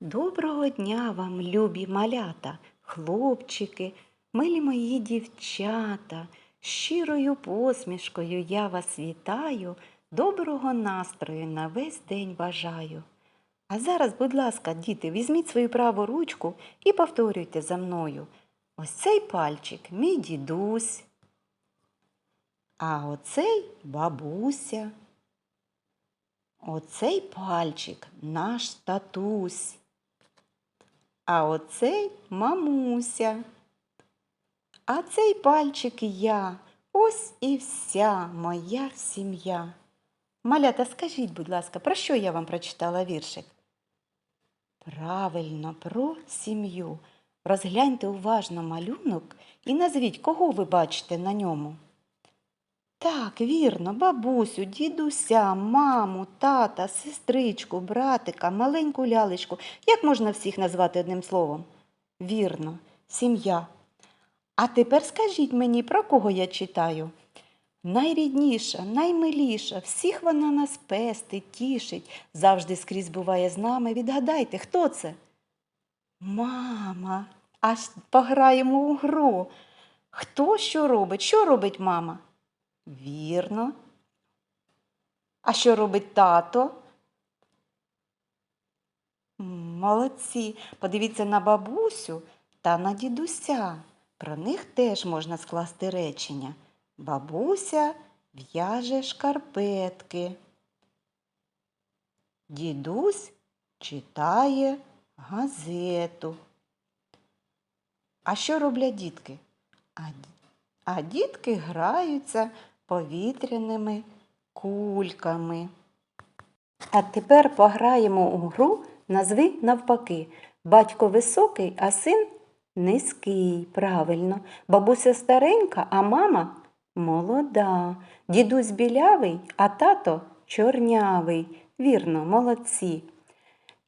Доброго дня вам, любі малята, хлопчики, милі мої дівчата. Щирою посмішкою я вас вітаю, доброго настрою на весь день бажаю. А зараз, будь ласка, діти, візьміть свою праву ручку і повторюйте за мною. Ось цей пальчик мій дідусь, а оцей бабуся. Оцей пальчик наш татусь. А оцей мамуся. А цей пальчик я. Ось і вся моя сім'я. Малята, скажіть, будь ласка, про що я вам прочитала віршик? Правильно, про сім'ю. Розгляньте уважно малюнок і назвіть, кого ви бачите на ньому. Так, вірно, бабусю, дідуся, маму, тата, сестричку, братика, маленьку лялечку. Як можна всіх назвати одним словом? Вірно, сім'я. А тепер скажіть мені, про кого я читаю? Найрідніша, наймиліша, всіх вона нас пестить, тішить, завжди скрізь буває з нами. Відгадайте, хто це? Мама. Аж пограємо у гру. Хто що робить? Що робить мама? Вірно. А що робить тато? Молодці. Подивіться на бабусю та на дідуся. Про них теж можна скласти речення. Бабуся в'яже шкарпетки. Дідусь читає газету. А що роблять дітки? А, а дітки граються повітряними кульками. А тепер пограємо у гру назви навпаки. Батько високий, а син низький. Правильно. Бабуся старенька, а мама молода. Дідусь білявий, а тато чорнявий. Вірно, молодці.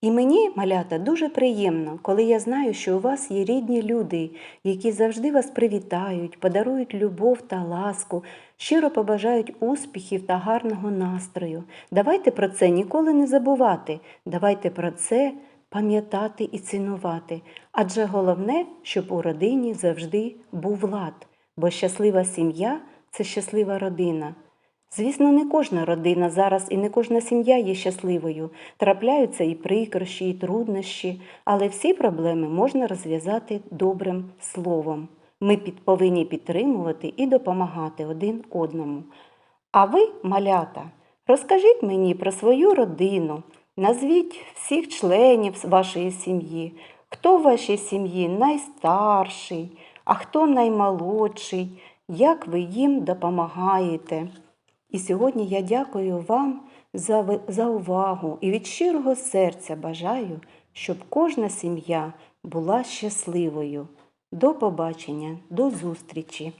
І мені, малята, дуже приємно, коли я знаю, що у вас є рідні люди, які завжди вас привітають, подарують любов та ласку, щиро побажають успіхів та гарного настрою. Давайте про це ніколи не забувати. Давайте про це пам'ятати і цінувати. Адже головне, щоб у родині завжди був лад, бо щаслива сім'я це щаслива родина. Звісно, не кожна родина зараз і не кожна сім'я є щасливою. Трапляються і прикрощі, і труднощі, але всі проблеми можна розв'язати добрим словом. Ми повинні підтримувати і допомагати один одному. А ви, малята, розкажіть мені про свою родину, назвіть всіх членів вашої сім'ї, хто в вашій сім'ї найстарший, а хто наймолодший, як ви їм допомагаєте. І сьогодні я дякую вам за, за увагу і від щирого серця бажаю, щоб кожна сім'я була щасливою. До побачення, до зустрічі!